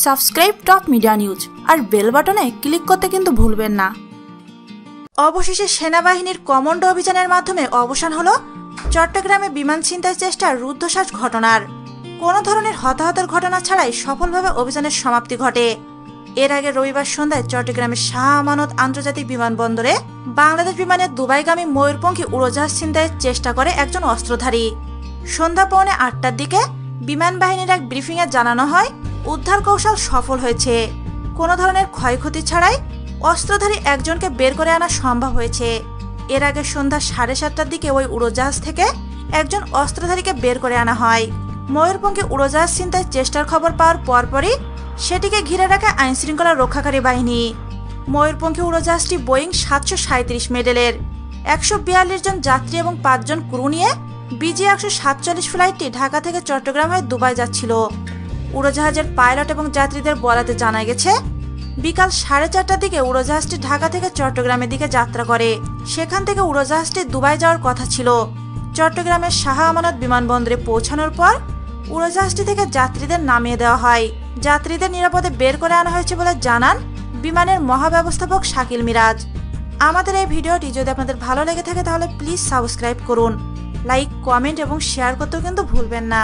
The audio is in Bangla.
সাবস্ক্রাইব টপ মিডিয়া নিউজ আর বেল বাটনে ক্লিক করতে কিন্তু ভুলবেন না। অবশেষে সেনাবাহিনীর কমান্ডো অভিযানের মাধ্যমে অবসান হল চট্টগ্রামে বিমান ছিনতাই চেষ্টার রুদ্ধশ্বাস ঘটনার। কোনো ধরনের হতাহতের ঘটনা ছাড়াই সফলভাবে অভিযানের সমাপ্তি ঘটে। এর আগে রবিবার সন্ধ্যায় চট্টগ্রামের শাহ আমানত আন্তর্জাতিক বিমানবন্দরে বাংলাদেশ বিমানের দুবাইগামী ময়ূরপঙ্খী উড়োজাহাজ ছিনতাইয়ের চেষ্টা করে একজন অস্ত্রধারী। সন্ধ্যা পৌনে আটটার দিকে বিমান বাহিনীর এক ব্রিফিংয়ে জানানো হয় উদ্ধার কৌশল সফল হয়েছে। কোনো ধরনের ক্ষয়ক্ষতি ছাড়াই অস্ত্রধারী একজনকে বের করে আনা সম্ভব হয়েছে। এর আগে সন্ধ্যা সাড়ে সাতটার দিকে ওই উড়োজাহাজ থেকে একজন অস্ত্রধারীকে বের করে আনা হয়। ময়ূরপঙ্খী উড়োজাহাজ ছিনতাই চেষ্টার খবর পাওয়ার পরপরই সেটিকে ঘিরে রাখে আইনশৃঙ্খলা রক্ষাকারী বাহিনী। ময়ূরপঙ্খী উড়োজাহাজটি বোয়িং সাতশো সাঁত্রিশ মেডেলের। একশো বিয়াল্লিশ জন যাত্রী এবং পাঁচজন ক্রু নিয়ে বিজি একশো সাতচল্লিশ ফ্লাইটটি ঢাকা থেকে চট্টগ্রাম হয়ে দুবাই যাচ্ছিল। উড়োজাহাজের পাইলট এবং যাত্রীদের বলাতে জানা গেছে, বিকাল সাড়ে চারটার দিকে উড়োজাহাজটি ঢাকা থেকে চট্টগ্রামের দিকে যাত্রা করে। সেখান থেকে উড়োজাহাজটি দুবাই যাওয়ার কথা ছিল। চট্টগ্রামের শাহ আমানত বিমানবন্দরে পৌঁছানোর পর উড়োজাহাজটি থেকে যাত্রীদের নামিয়ে দেওয়া হয়। যাত্রীদের নিরাপদে বের করে আনা হয়েছে বলে জানান বিমানের মহাব্যবস্থাপক শাকিল মিরাজ। আমাদের এই ভিডিওটি যদি আপনাদের ভালো লেগে থাকে তাহলে প্লিজ সাবস্ক্রাইব করুন। লাইক, কমেন্ট এবং শেয়ার করতেও কিন্তু ভুলবেন না।